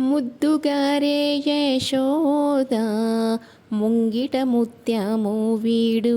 ముద్దుగారే యశోద ముంగిట ముత్యము వీడు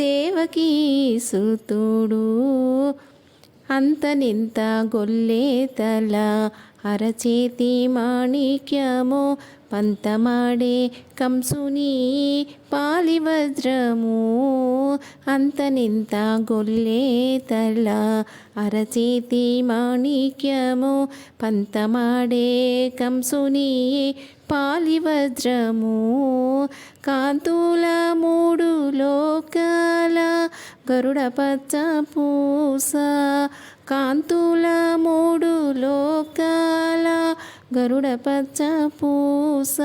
దేవకీ సుతుడు. అంతనింత గొల్లే తల అరచేతి మాణిక్యము పంతమాడే కంసుని పాలివజ్రము అంతనింత గొల్లే తల అరచేతి మాణిక్యము పంతమాడే కంసుని పాలివజ్రము కాంతుల మూడు లోకాల గరుడ పచ్చ పూస కాంతుల మూడు లోకాల గరుడ పచ్చ పూస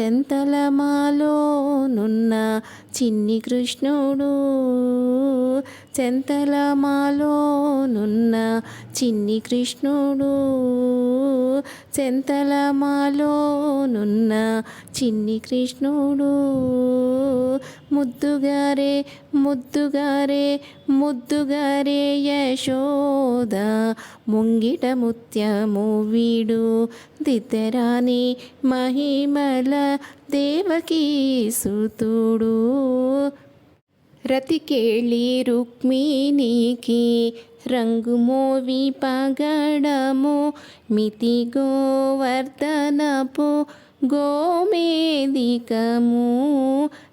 చెంతలమాలోనున్న చిన్ని కృష్ణుడు. చెంతలమాలోనున్న చిన్ని కృష్ణుడు. చెంతలమాలోనున్న చిన్ని కృష్ణుడు. ముద్దుగారే ముద్దుగారే ముద్దుగారే యశో. యశోద ముంగిట ముత్యము వీడు. దితరాని మహిమల దేవకీ సుతుడు. రతికేళి రుక్మిణికి రంగుమోవి పగడము. మితి గోవర్ధనపు గోమేదికము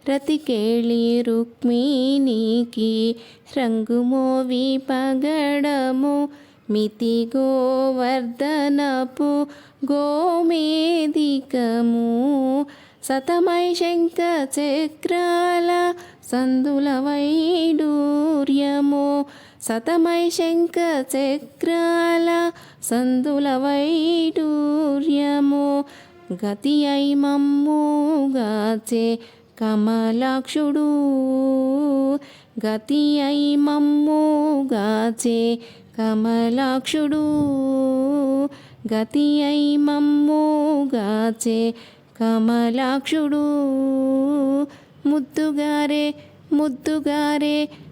రతికేళి రుక్మిణి రంగు రంగుమోవి పగడము మితి గోవర్ధనపు గోమేదికము సతమై శంఖ చక్రాల సందుల వైడూర్యము సతమై శంఖ చక్రాల సందుల వైడూర్యము. గతి అయి మమ్ముగాచే కమలాక్షుడు గతి అయి మమ్ముగాచే కమలాక్షుడు గతి అయి మమ్ముగాచే కమలాక్షుడు ముద్దుగారే ముద్దుగారే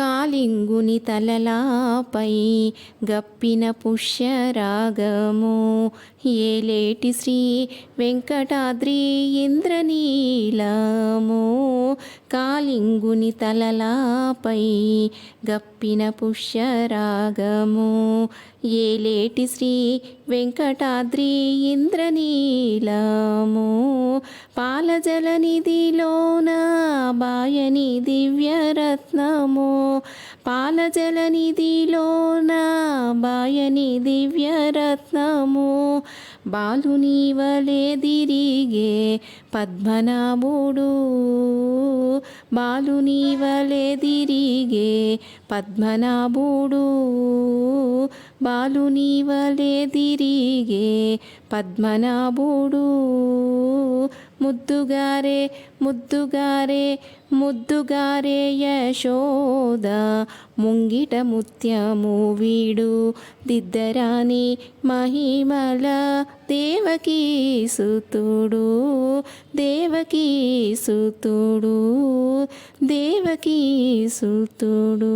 కాళింగుని తలలాపై గప్పిన పుష్యరాగము. ఏలేటి శ్రీ వెంకటాద్రి ఇంద్రనీలము కాలింగుని తలలాపై గప్పిన పుష్యరాగము. ఏలేటి శ్రీ వెంకటాద్రి ఇంద్రనీలము పాలజలనిధిలోన బాబాయని దివ్యరత్నము. పాలజల నిధిలోన బాయని దివ్యరత్నము. బాలుని వలె దిరిగే పద్మనాభుడు బాలుని వలె తిరిగే పద్మనాభుడు బాలుని వలె తిరిగే పద్మనాభుడు ముద్దుగారే ముద్దుగారే ముద్దుగారే యశోద ముంగిట ముత్యము వీడు దిద్దరాని మహిమల దేవకీ సుతుడు దేవకీ సుతుడు దేవకీ సుతుడు.